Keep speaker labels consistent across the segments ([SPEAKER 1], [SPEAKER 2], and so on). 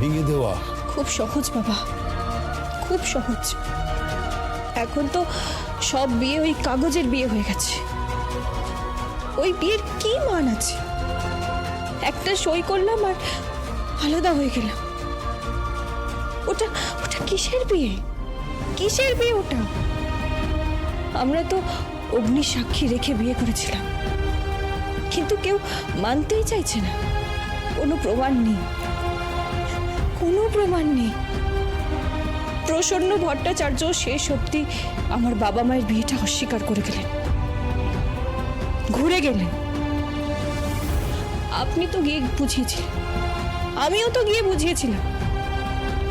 [SPEAKER 1] ভেঙে দেওয়া।
[SPEAKER 2] খুব সহজ, বাবা। খুব সহজ। এখন তো সব বিয়ে ওই কাগজের বিয়ে হয়ে গেছে। ওই বিয়ের কি মান আছে? একটা সই করলাম আর আলাদা হয়ে গেলাম। ওটা ওটা কিসের বিয়ে? কিসের বিয়ে ওটা? আমরা তো অগ্নি সাক্ষী রেখে বিয়ে করেছিলাম। কিন্তু কেউ মানতেই চাইছে না। কোনো প্রমাণ নেই। কোনো প্রমাণ নেই। প্রসন্ন ভট্টাচার্য শেষ অবধি আমার বাবা মায়ের বিয়েটা অস্বীকার করে গেলেন। ঘুরে গেলেন। আপনি তো গিয়ে বুঝিয়েছিলেন। আমিও তো গিয়ে বুঝিয়েছিলাম।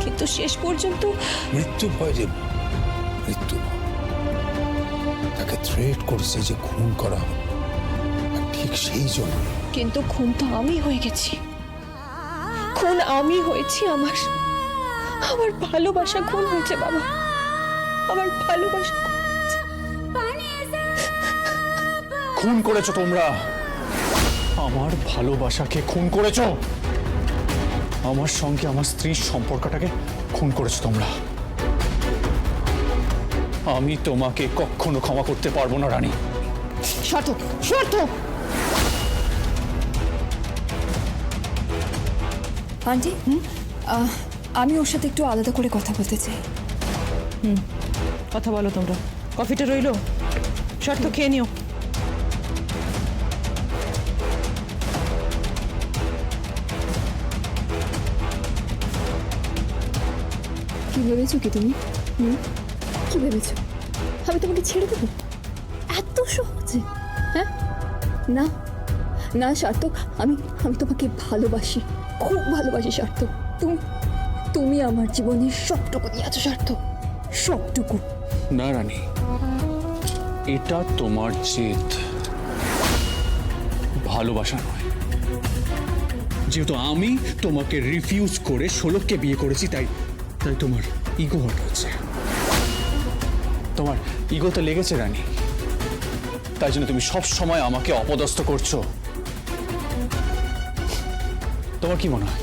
[SPEAKER 2] কিন্তু শেষ পর্যন্ত
[SPEAKER 1] মৃত্যু ভয় রে মৃত্যু। তাকে থ্রেট করেছে যে খুন করা ঠিক সেই জন্য
[SPEAKER 2] কিন্তু খুন তো আমি হয়ে গেছি। খুন আমি হয়েছি আমার। আমার ভালোবাসা খুন হয়েছে বাবা। আমার ভালোবাসা খুন।
[SPEAKER 3] করেছ তোমরা? আমার ভালোবাসাকে খুন করেছ? আমার সঙ্গে আমার স্ত্রীর সম্পর্কটাকে খুন করেছ তোমরা? আমি তোমাকে কখনো ক্ষমা করতে পারব না রানী।
[SPEAKER 2] সার্থক সার্থক
[SPEAKER 4] আন্টি আমি ওর সাথে একটু আলাদা করে কথা বলতে চাই।
[SPEAKER 5] হুম কথা বলো তোমরা। কফিটা রইল। শর্ত খেয়ে নিও।
[SPEAKER 4] কি ভেবেছো কি তুমি? হুম? কি ভেবেছো? আমি তোমাকে ছেড়ে দেবো? এত সহজে? হ্যাঁ? না? না সার্থক আমি আমি তোমাকে ভালোবাসি। খুব ভালোবাসি সার্থক। তুমি তুমি আমার জীবনের সবটুকু দিয়েছ সার্থক। সবটুকু।
[SPEAKER 3] না, রানী, এটা তোমার জেদ। ভালোবাসা নয়। যেহেতু আমি তোমাকে রিফিউজ করে ষোলককে বিয়ে করেছি, তাই তাই তোমার ইগো হট হচ্ছে। তোমার ইগোতে লেগেছে, রানী। তাই জন্য তুমি সব সময় আমাকে অপদস্থ করছ। তোমার কি মনে হয়?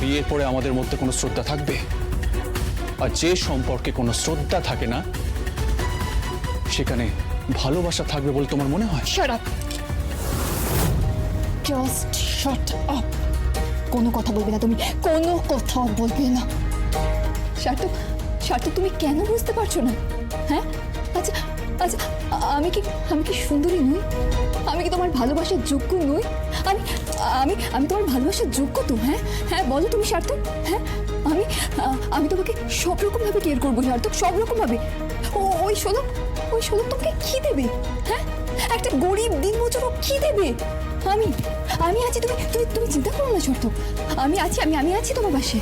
[SPEAKER 3] বিয়ের পরে আমাদের মধ্যে কোনো শ্রদ্ধা থাকবে? আর যে সম্পর্কে কোনো শ্রদ্ধা থাকে না, সেখানে ভালোবাসা থাকবে বলে তোমার মনে হয়?
[SPEAKER 4] শাট জাস্ট আপ কোনো কথা বলবে না তুমি। কোনো কথা বলবে না। সার্থক সার্থক তুমি কেন বুঝতে পারছ না? হ্যাঁ? আচ্ছা আচ্ছা আমি কি আমি কি সুন্দরী নই? আমি কি তোমার ভালোবাসার যোগ্য নই? আমি আমি আমি তোমার ভালোবাসার যোগ্য তো হ্যাঁ? হ্যাঁ বলো তুমি সার্থক হ্যাঁ? আমি আমি তোমাকে সব রকমভাবে কেয়ার করব সার্থক, সব রকমভাবে। ও, ওই শোলক ওই শোলক তোমাকে কি দেবে? হ্যাঁ? একটা গরিব দিন মজুরও কি দেবে? আমি আমি আছি, তুমি তুমি তুমি চিন্তা করো না সার্থক। আমি আছি, আমি আমি আছি তোমার পাশে।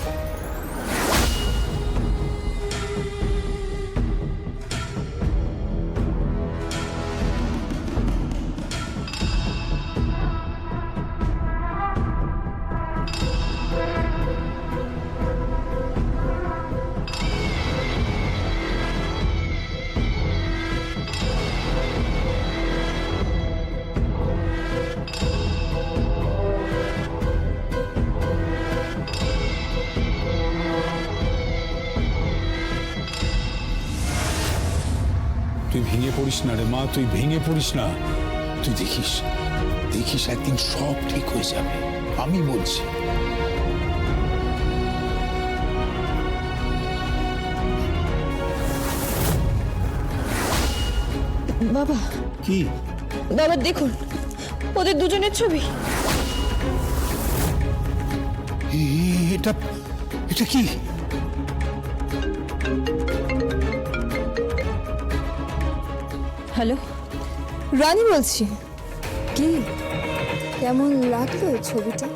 [SPEAKER 1] ভেঙে না রে মা তুই ভেঙে পড়িস না। তুই দেখিস দেখিস একদিন সব ঠিক হয়ে যাবে। আমি বলছি।
[SPEAKER 2] বাবা।
[SPEAKER 1] কি?
[SPEAKER 2] বাবা দেখুন ওদের দুজনের ছবি।
[SPEAKER 1] এটা এটা কি?
[SPEAKER 2] হ্যালো।
[SPEAKER 4] রানী বলছি। কি? কেমন লাগল ছবিটা?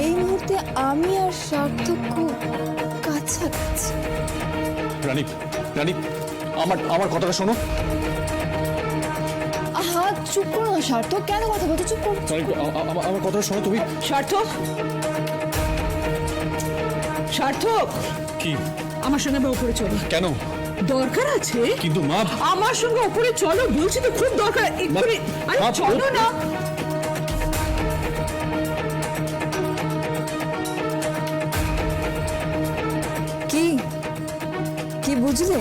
[SPEAKER 4] এই মুহূর্তে আমি আর সার্থক খুব কাছাকাছি।
[SPEAKER 3] রানী রানী আমার আমার কথাটা শোনো।
[SPEAKER 4] হাত চুপ করো না সার্থক কেন কথা বলছো? চুপ করো।
[SPEAKER 3] আমার- আমার কথাটা শোনো তুমি।
[SPEAKER 5] সার্থক! সার্থক!
[SPEAKER 3] কি?
[SPEAKER 5] আমার সঙ্গে বা উপরে চলো।
[SPEAKER 3] কেন?
[SPEAKER 5] দরকার আছে?
[SPEAKER 3] কিন্তু মা
[SPEAKER 5] আমার সঙ্গে ওপরে চলো বলছি তো খুব দরকার। আরে চলো না। কি?
[SPEAKER 4] কি বুঝলে?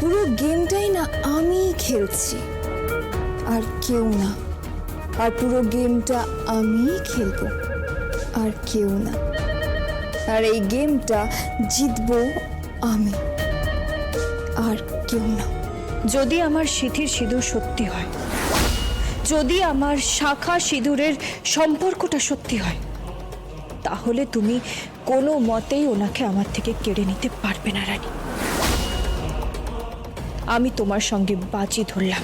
[SPEAKER 4] পুরো গেমটাই না আমি খেলছি আর কেউ না। আর পুরো গেমটা আমি খেলব আর কেউ না। আর এই গেমটা জিতবো আমি। কেউ না।
[SPEAKER 2] যদি আমার সিথির সিঁদুর সত্যি হয় যদি আমার শাখা সিঁদুরের সম্পর্কটা সত্যি হয় তাহলে তুমি কোনো মতেই ওনাকে আমার থেকে কেড়ে নিতে পারবে না রানী। আমি তোমার সঙ্গে বাজি ধরলাম।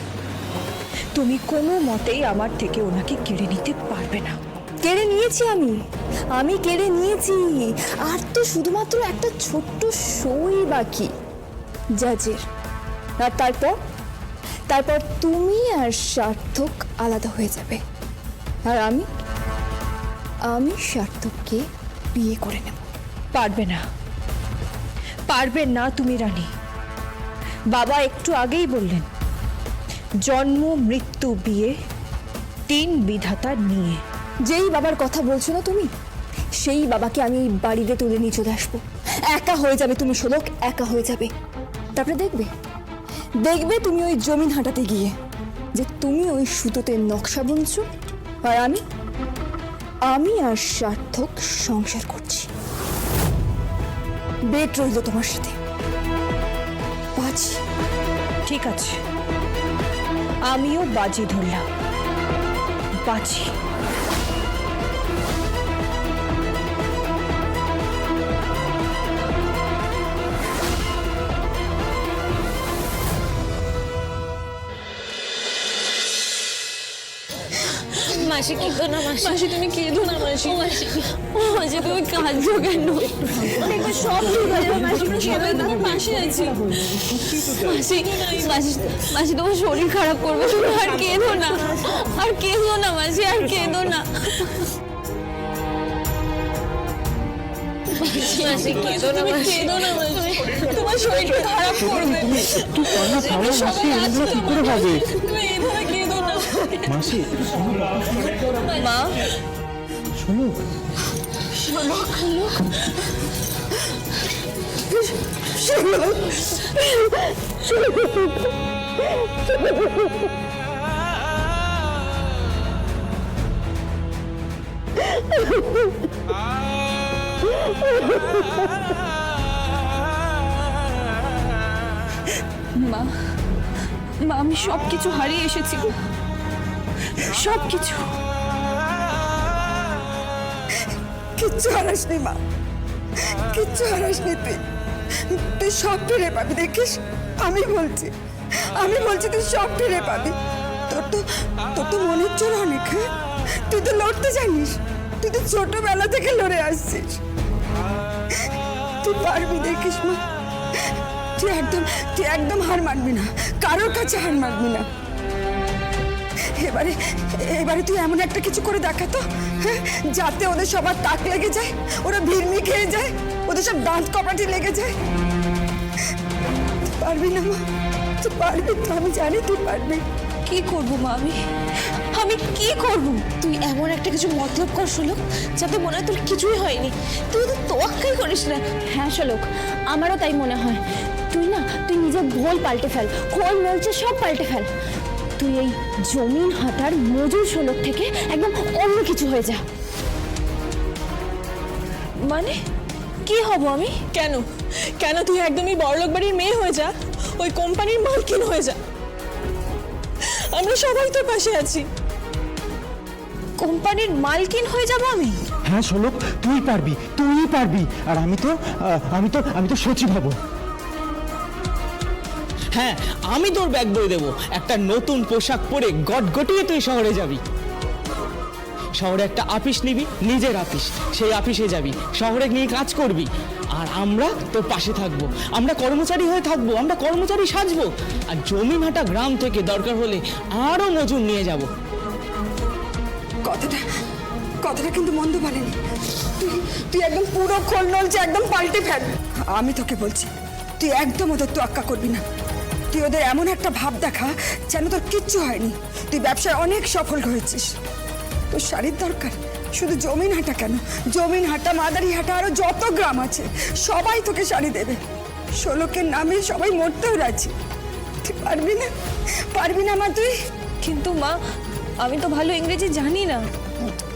[SPEAKER 2] তুমি কোনো মতেই আমার থেকে ওনাকে কেড়ে নিতে পারবে না।
[SPEAKER 4] কেড়ে নিয়েছি আমি। আমি কেড়ে নিয়েছি। আর তো শুধুমাত্র একটা ছোট্ট সই বাকি। জাজের আর তারপর? তারপর তুমি আর সার্থক আলাদা হয়ে যাবে। আর আমি? আমি সার্থককে বিয়ে করে নেব।
[SPEAKER 2] পারবে না। পারবে না তুমি, রানী। বাবা একটু আগেই বললেন, জন্ম, মৃত্যু, বিয়ে, তিন বিধাতা নিয়ে।
[SPEAKER 4] যেই বাবার কথা বলছো না তুমি, সেই বাবাকে আমি বাড়িতে তুলে নিয়ে চলে আসব। একা হয়ে যাবে তুমি, শোলক, একা হয়ে যাবে। তারপরে দেখবে দেখবে তুমি ওই জমিন হাঁটাতে গিয়ে যে তুমি ওই সুতোতে নকশা বুনছো আর আমি আমি আর সার্থক সংসার করছি। বেট রইল তোমার সাথে। বাজি।
[SPEAKER 2] ঠিক আছে। আমিও বাজি ধরলাম। বাজি।
[SPEAKER 6] মাসি কেঁদো না মাসি? মাসি তুমি কেঁদো না মাসি? মাসি ও মাসি তুমি কাঁদছো কেন? দেখবে সব ঠিক হয়ে যাবে মাসি তুমি সবাই তোমার পাশে আছি। মাসি মাসি মাসি তোমার শরীর খারাপ করবে তুমি আর কেঁদো না। আর কেঁদো না মাসি আর কেঁদো না। মাসি কেঁদো না মাসি। কেঁদো না মাসি। তোমার শরীর খারাপ করবে। তুমি সবাই আছো কি করে হবে তুমি এইভাবে কেঁদো না
[SPEAKER 3] মাসি
[SPEAKER 6] মা
[SPEAKER 2] মা মা আমি সব কিছু হারিয়ে এসেছি সব কিছু
[SPEAKER 7] কিচ্ছু হারাসনি মা। কিচ্ছু হারাসনি তুই। তুই সব ফিরে পাবি, দেখিস? আমি বলছি আমি বলছি তুই সব ফিরে পাবি। তোর তো তোর তো মনের জোর অনেক হ্যাঁ? তুই তো লড়তে জানিস, তুই তো ছোটবেলা থেকে লড়ে আসছিস। তুই পারবি, দেখিস, মা। তুই একদম তুই একদম হার মানবি না, কারোর কাছে হার মানবি না। এবারে এবারে তুই এমন একটা কিছু করে দেখা তো হ্যাঁ? যাতে ওদের সবার তাক লেগে যায়, ওরা ভিড়মি খেয়ে যায়, ওদের সব দাঁত কপাটি লেগে যায়। পারবি না, মা। তুই পারবি তো, আমি জানি তুই পারবি।
[SPEAKER 2] কি করব, মা, আমি? আমি কি করব?
[SPEAKER 6] তুই এমন একটা কিছু মতলব কর শুনলো যাতে মনে হয় তোর কিছুই হয়নি। তুই তো তোয়াক্কাই করিস না।
[SPEAKER 4] হ্যাঁ শোলক আমারও তাই মনে হয়। তুই না, তুই নিজের ভোল পাল্টে ফেল। খোল মলছে সব পাল্টে ফেল। তুই এই জমিন হাঁটার মজুর শোলক থেকে একদম অন্য কিছু হয়ে যা।
[SPEAKER 2] মানে? কি হব আমি?
[SPEAKER 5] কেন? কেন তুই একদমই বড়লোক বাড়ির মেয়ে হয়ে যা? ওই কোম্পানির মালকিন হয়ে যা। আমরা সবাই তোর পাশে আছি।
[SPEAKER 2] কোম্পানির মালকিন হয়ে যাব আমি?
[SPEAKER 8] হ্যাঁ শোলক তুই পারবি তুই পারবি। আর আমি তো আহ, আমি তো আমি তো সচিব হব।
[SPEAKER 9] হ্যাঁ আমি তোর ব্যাগ বই দেবো। একটা নতুন পোশাক পরে গটগটিয়ে তুই শহরে যাবি। শহরে একটা আপিস নিবি, নিজের আপিস। সেই আপিসে যাবি, শহরে নিয়ে কাজ করবি। আর আমরা তোর পাশে থাকব। আমরা কর্মচারী হয়ে থাকব, আমরা কর্মচারী সাজবো। আর জমিনহাটা গ্রাম থেকে দরকার হলে আরও মজুর নিয়ে যাব।
[SPEAKER 7] কথাটা কথাটা কিন্তু মন্দ বলেনি তুই তুই একদম পুরো খোল নলছে একদম পাল্টে ফেল। আমি তোকে বলছি, তুই একদম ওদের তোয়াক্কা করবি না। তুই ওদের এমন একটা ভাব দেখা যেন তোর কিচ্ছু হয়নি। তুই ব্যবসায় অনেক সফল হয়েছিস। তোর শাড়ির দরকার? শুধু জমিন হাটা কেন? জমিন হাটা, মাদারি হাটা, আরও যত গ্রাম আছে, সবাই তোকে শাড়ি দেবে। ষোলোকের নামে সবাই মরতেও রাজি। তুই পারবি না? পারবি না মা তুই?
[SPEAKER 2] কিন্তু মা, আমি তো ভালো ইংরেজি জানি না।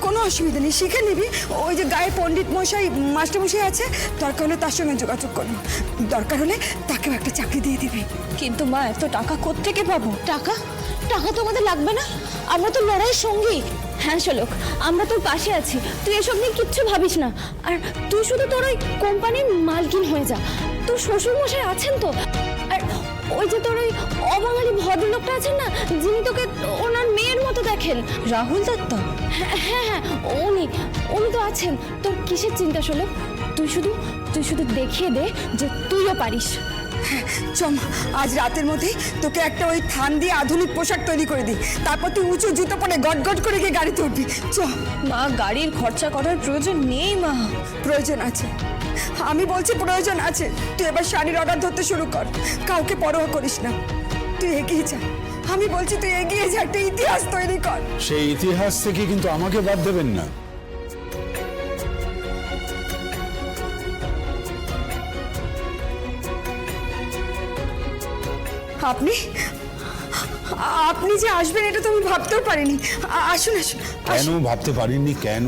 [SPEAKER 7] কোনো অসুবিধা নেই, শিখে নিবি। ওই যে গায়ে পণ্ডিত মশাই মাস্টার মশাই আছে, দরকার হলে তার সঙ্গে যোগাযোগ করবি। দরকার হলে তাকেও একটা চাকরি দিয়ে দিবি।
[SPEAKER 2] কিন্তু মা, এত টাকা কোত্থেকে পাবো?
[SPEAKER 6] টাকা? টাকা তো আমাদের লাগবে না। আমরা তো লড়াইয়ের সঙ্গী। হ্যাঁ শোলক, আমরা তোর পাশে আছি। তুই এসব নিয়ে কিচ্ছু ভাবিস না। আর তুই শুধু তোর ওই কোম্পানির মালকিন হয়ে যা। তোর শ্বশুর মশাই আছেন তো। ওই যে তোর ওই অবাঙালি ভদ্রলোকটা আছেন না যিনি তোকে ওনার মেয়ের মতো দেখেন।
[SPEAKER 2] রাহুল দত্ত?
[SPEAKER 6] হ্যাঁ হ্যাঁ হ্যাঁ উনি উনি তো আছেন। তোর কিসের চিন্তা শোলক তুই শুধু তুই শুধু দেখিয়ে দে যে তুইও পারিস।
[SPEAKER 7] চম আজ রাতের মধ্যেই তোকে একটা ওই থান দিয়ে আধুনিক পোশাক তৈরি করে দিই। তারপর তুই উঁচু জুতো পরে গট গট করে গিয়ে গাড়িতে উঠবি। চ
[SPEAKER 2] মা গাড়ির খরচা করার প্রয়োজন নেই মা।
[SPEAKER 7] প্রয়োজন আছে। আমি বলছি প্রয়োজন আছে। তুই এবার শাড়ির অর্ডার ধরতে শুরু কর। কাউকে পরোয়া করিস না। তুই এগিয়ে যা। আমি বলছি তুই এগিয়ে যা একটা ইতিহাস তৈরি কর।
[SPEAKER 1] সেই ইতিহাস থেকে কিন্তু আমাকে বাদ দেবেন না।
[SPEAKER 7] আপনি? আপনি যে আসবেন এটা তো আমি ভাবতেও পারিনি। আসুন আসুন।
[SPEAKER 1] কেন ভাবতে পারেননি? কেন?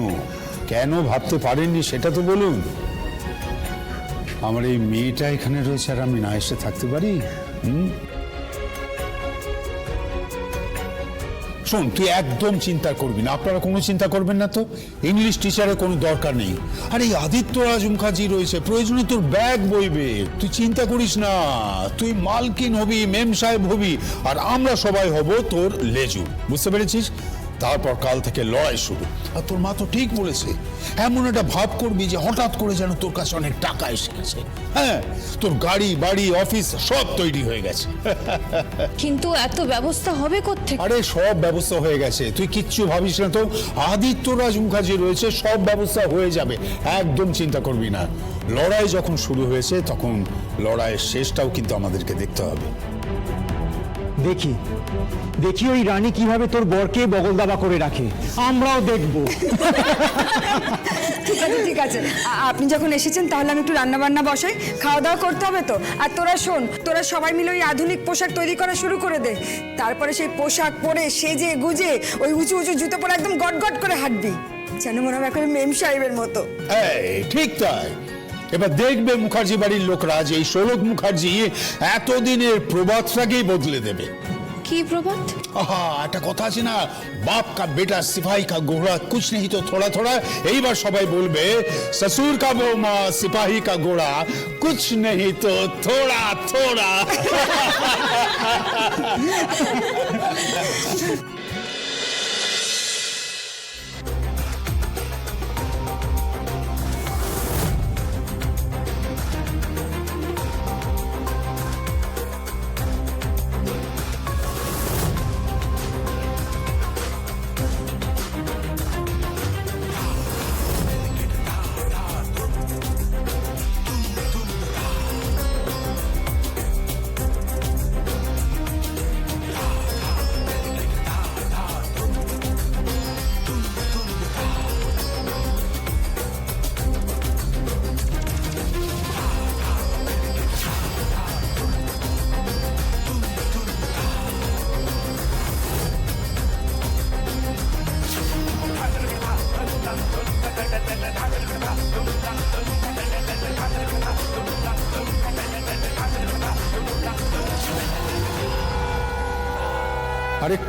[SPEAKER 1] কেন ভাবতে পারেননি? সেটা তো বলুন। আমার এই মেয়েটা এখানে রয়েছে আর আমি না এসে থাকতে পারি? হুম? শোন, তুই একদম চিন্তা করবি না। আপনারা কোনো চিন্তা করবেন না তো। ইংলিশ টিচারের কোনো দরকার নেই। আর, এই আদিত্য রাজ মুখার্জি রয়েছে। প্রয়োজনে তোর ব্যাগ বইবে। তুই চিন্তা করিস না। তুই মালকিন হবি মেম সাহেব হবি, আর আমরা সবাই হব তোর লেজু। বুঝতে পেরেছিস? তারপর কাল থেকে লড়াই শুরু। আর তোর মা তো ঠিক বলেছে এমন একটা ভাব করবি যে হঠাৎ করে যেন তোর কাছে অনেক টাকা এসে গেছে। হ্যাঁ তোর গাড়ি বাড়ি অফিস সব তৈরি হয়ে গেছে।
[SPEAKER 2] কিন্তু এত ব্যবস্থা হবে কোত্থেকে?
[SPEAKER 1] আরে সব ব্যবস্থা হয়ে গেছে। তুই কিচ্ছু ভাবিস না তো। আদিত্য রাজ মুখার্জি রয়েছে সব ব্যবস্থা হয়ে যাবে। একদম চিন্তা করবি না। লড়াই যখন শুরু হয়েছে তখন লড়াইয়ের শেষটাও কিন্তু আমাদেরকে দেখতে হবে।
[SPEAKER 8] দেখি। দেখি ওই রানী কীভাবে তোর বরকে বগল দাবা করে রাখে। আমরাও দেখব।
[SPEAKER 7] ঠিক আছে ঠিক আছে। আ- আপনি যখন এসেছেন তাহলে আমি একটু রান্না বান্না বসাই। খাওয়া দাওয়া করতে হবে তো। আর তোরা শোন তোরা সবাই মিলে ওই আধুনিক পোশাক তৈরি করা শুরু করে দে। তারপরে সেই পোশাক পরে সেজে গুজে ওই উঁচু উঁচু জুতো পরে একদম গট গট করে হাঁটবি। যেন মনে হবে এখন মেম সাহেবের মতো।
[SPEAKER 1] এই ঠিক তাই। এবার দেখবে মুখার্জি বাড়ির লোকরা যে এই সৌরভ মুখার্জি এতদিনের প্রবাদটাকেই বদলে দেবে।
[SPEAKER 2] কি প্রভাত
[SPEAKER 1] আহা একটা কথা আছে না বাপ কা বেটা সিপাহী কা ঘোড়া কুছ নেই তো থোড়া থোড়া। এইবার সবাই বলবে শ্বশুর কা বৌমা সিপাহী কা ঘোড়া কুছ নেই তো থোড়া থোড়া।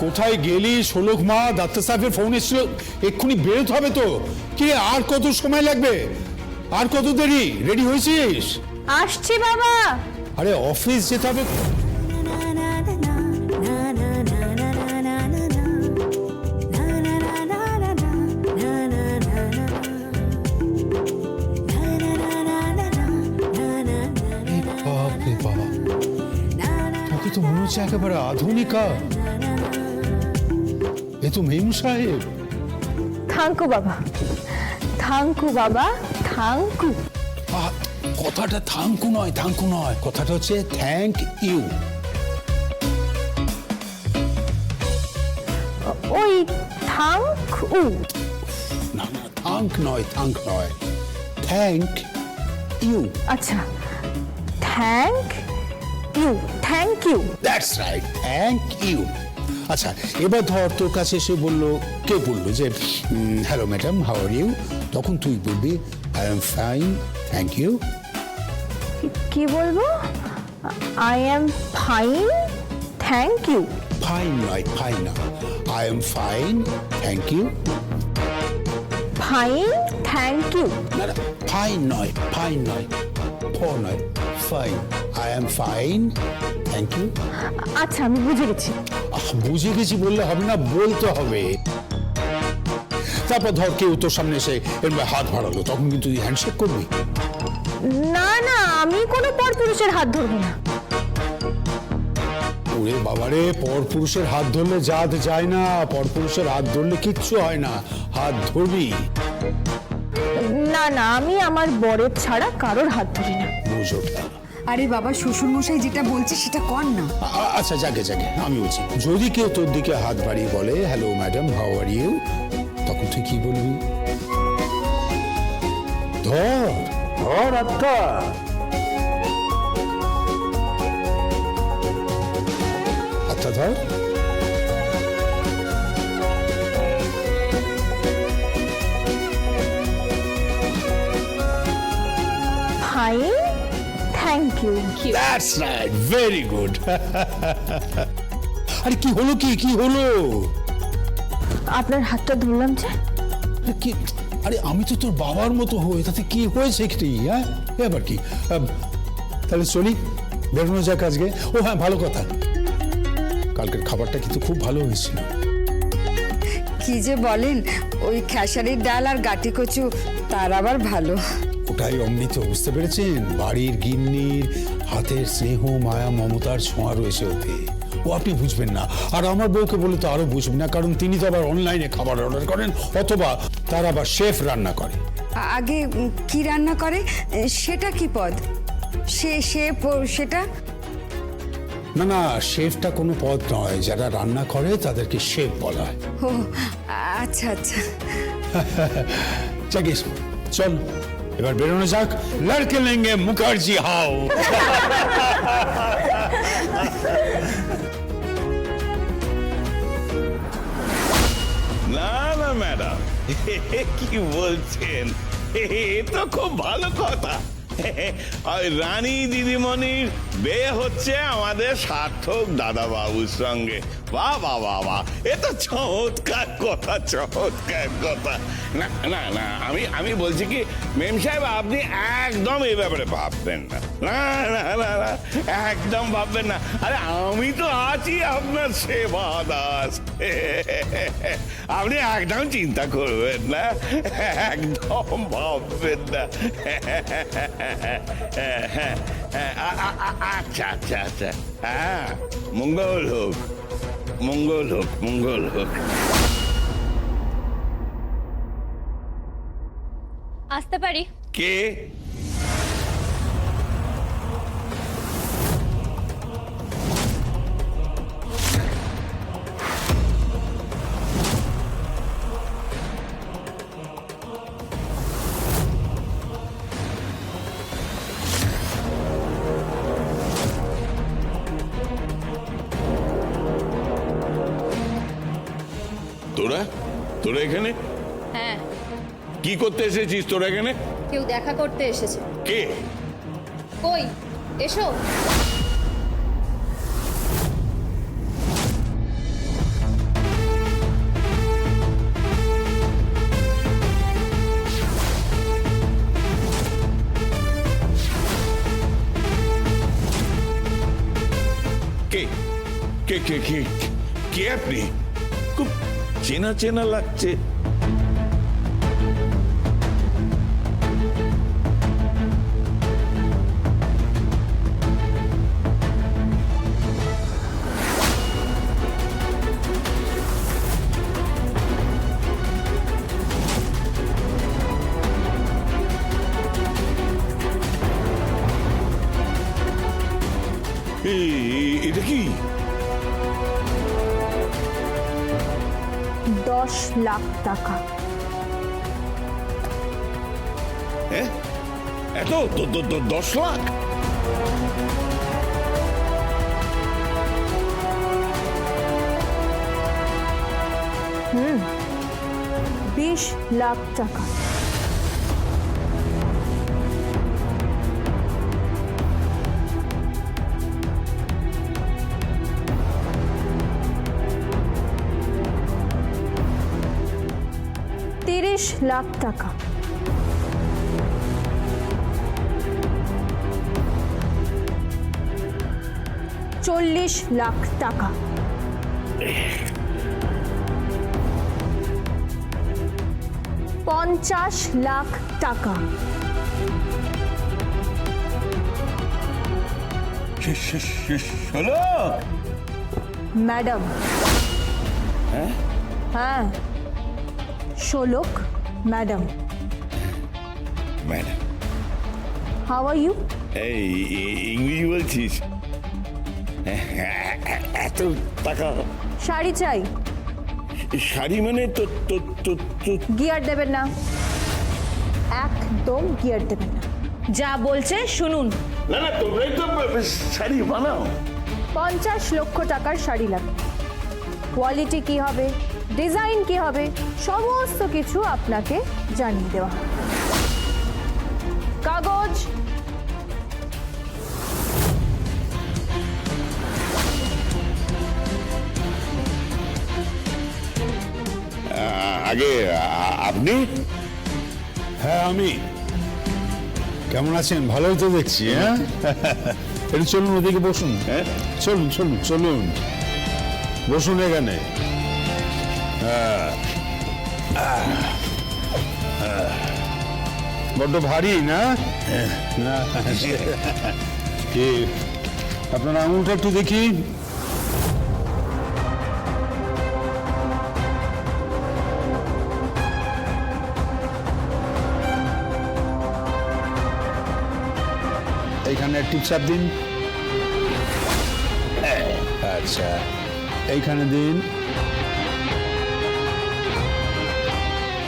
[SPEAKER 1] কোথায় গেলি শোলক মা? ডাক্তার সাহেবের ফোন এসেছিল। এক্ষুনি বেরোতে হবে তো। কি আর কত সময় লাগবে? আর কত দেরি? রেডি হয়েছিস?
[SPEAKER 2] আসছি বাবা।
[SPEAKER 1] আরে অফিস যেতে হবে বাবা। তোকে তো মনে হচ্ছে একেবারে আধুনিকা। তো মেম সাহেব
[SPEAKER 2] থাঙ্কু বাবা। থাঙ্কু বাবা থাঙ্কু।
[SPEAKER 1] কথাটা থাঙ্কু নয় থাঙ্কু নয়। কথাটা হচ্ছে থ্যাংক ইউ।
[SPEAKER 2] ওই থাঙ্কু।
[SPEAKER 1] না না থাঙ্ক নয় থাঙ্ক নয়। Thank you.
[SPEAKER 2] আচ্ছা। Thank you thank you.
[SPEAKER 1] That's right thank you. আচ্ছা এবার ধর তোর কাছে এসে বলল কে বলল যে hello madam how are you তখন তুই বলবি I am fine thank you
[SPEAKER 2] কি বলব? I am fine thank you
[SPEAKER 1] fine নয় ফাইন না। I am fine thank you
[SPEAKER 2] fine thank you
[SPEAKER 1] না ফাইন নয় ফাইন নয় ফ নয়। Fine I am fine thank you
[SPEAKER 2] আচ্ছা আমি বুঝে গেছি।
[SPEAKER 1] বুঝে গেছি বললে হবে না বলতে হবে। তারপর ধর কেউ তোর সামনে এসে এরম হাত বাড়ালো তখন কিন্তু তুই হ্যান্ডশেক করবি?
[SPEAKER 2] না না আমি কোনো পরপুরুষের হাত ধরবো না।
[SPEAKER 1] ওরে বাবারে পরপুরুষের হাত ধরলে জাত যায় না পরপুরুষের হাত ধরলে কিচ্ছু হয় না হাত ধরবি?
[SPEAKER 2] না না আমি আমার বরের ছাড়া কারোর হাত ধরি না।
[SPEAKER 1] বুঝোটা
[SPEAKER 7] আরে বাবা শ্বশুর মশাই যেটা বলছে সেটা কর না।
[SPEAKER 1] আচ্ছা যাকে যাকে আমি বলছি যদি কেউ তোর দিকে হাত বাড়িয়ে বলে hello madam how are you তখন তুই কি বলবি? ধর। ধর আত্মা আচ্ছা ধর।
[SPEAKER 2] Fine thank you
[SPEAKER 1] that's right very good আরে কি হলো কি? কি হলো?
[SPEAKER 2] আপনার হাতটা ধরলাম যে?
[SPEAKER 1] কি? আরে আমি তো তোর বাবার মতো হই তাতে কি হয়েছে কি? হ্যাঁ? এবার কি? তাহলে চলি বেরোনো যাক আজকে। ও হ্যাঁ ভালো কথা। কালকের খাবারটা কিন্তু খুব ভালো হয়েছিল।
[SPEAKER 7] কি যে বলেন ওই খেসারির ডাল আর গাটি কচু তার আবার ভালো।
[SPEAKER 1] ওটাই অমৃত বুঝতে পেরেছেন? বাড়ির গিন্নির হাতের স্নেহ মায়া মমতার ছোঁয়া রয়েছে ওতে। ও আপনি বুঝবেন না। আর আমার বউকে বলে তো আরও বুঝবেন না কারণ তিনি তো আবার অনলাইনে খাবার অর্ডার করেন অথবা তার আবার শেফ রান্না করে।
[SPEAKER 7] আগে কি রান্না করে? সেটা কি পদ? সে শেফ সেটা?
[SPEAKER 1] না না শেফটা কোনো পদ নয়। যারা রান্না করে তাদেরকে শেফ বলা হয়।
[SPEAKER 7] ও আচ্ছা আচ্ছা।
[SPEAKER 1] চল। এবার বেরোনো যাক। লড়কে লেঙ্গে মুখার্জি হাও।
[SPEAKER 10] না না, ম্যাডাম। কি বলছেন? এ তো খুব ভালো কথা। ওই রানী দিদিমণির বিয়ে হচ্ছে আমাদের সার্থক দাদা বাবুর সঙ্গে। বাহ বাহ বাহ বাহ। এ তো চমৎকার কথা চমৎকার কথা। না না না, আমি আমি বলছি কি, মেম সাহেব, আপনি একদম এই ব্যাপারে ভাববেন না। না না না না, একদম ভাববেন না। আরে, আমি তো আছি আপনার সেবা দাস আপনি একদম চিন্তা করবেন না। একদম ভাববেন না। আচ্ছা আচ্ছা আচ্ছা। হ্যাঁ মঙ্গল হোক। মঙ্গল হোক মঙ্গল হোক।
[SPEAKER 6] আসতে পারি?
[SPEAKER 10] কে? তোরা? তোরা এখানে?
[SPEAKER 6] হ্যাঁ।
[SPEAKER 10] কি করতে এসেছিস তোরা এখানে?
[SPEAKER 6] কেউ দেখা করতে এসেছে।
[SPEAKER 10] কে?
[SPEAKER 6] কই? এসো।
[SPEAKER 10] কে? কে কে কে? কে আপনি? চেনা চেনা লাগছে।
[SPEAKER 2] লাখ টাকা।
[SPEAKER 10] এত? দশ লাখ?
[SPEAKER 11] বিশ লাখ টাকা। লাখ টাকা। চল্লিশ লাখ টাকা। পঞ্চাশ লাখ টাকা। ম্যাডাম। হ্যাঁ? শোলক madam
[SPEAKER 10] madam
[SPEAKER 11] how are you
[SPEAKER 10] এই ই- ইংরেজি বলছিস? এত টাকা।
[SPEAKER 11] শাড়ি চাই।
[SPEAKER 10] শাড়ি মানে তো তো তো তো।
[SPEAKER 11] গিয়ার দেবেন না। একদম গিয়ার দেবেন না। যা বলছে শুনুন।
[SPEAKER 10] না না তোমরাই তো শাড়ি বানাও।
[SPEAKER 11] পঞ্চাশ লক্ষ টাকার শাড়ি লাগবে। কোয়ালিটি কি হবে? ডিজাইন কি হবে? সমস্ত কিছু আপনাকে জানিয়ে দেওয়া কাগজ।
[SPEAKER 10] আ- আগে আপনি?
[SPEAKER 1] হ্যাঁ আমি। কেমন আছেন? ভালোই তো দেখছি হ্যাঁ? একটু চলুন ওদিকে বসুন। হ্যাঁ। চলুন চলুন চলুন। বসুন এখানে। হ্যাঁ। বড্ড ভারী, না? না আপনার আঙুলটা একটু দেখি। এইখানে টিপসাপ দিন। আচ্ছা। এইখানে দিন।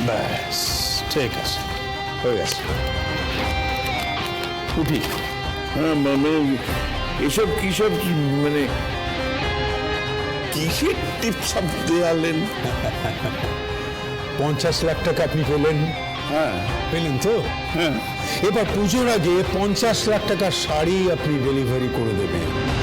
[SPEAKER 1] ব্যাস ঠিক আছে হয়ে গেছে। উঠি।
[SPEAKER 10] হ্যাঁ মানে এসব কিসব মানে কিসের টিপস দেয়ালেন?
[SPEAKER 1] পঞ্চাশ লাখ টাকা আপনি পেলেন।
[SPEAKER 10] হ্যাঁ।
[SPEAKER 1] পেলেন তো?
[SPEAKER 10] হ্যাঁ।
[SPEAKER 1] এবার পুজোর আগে পঞ্চাশ লাখ টাকার শাড়ি আপনি ডেলিভারি করে দেবেন।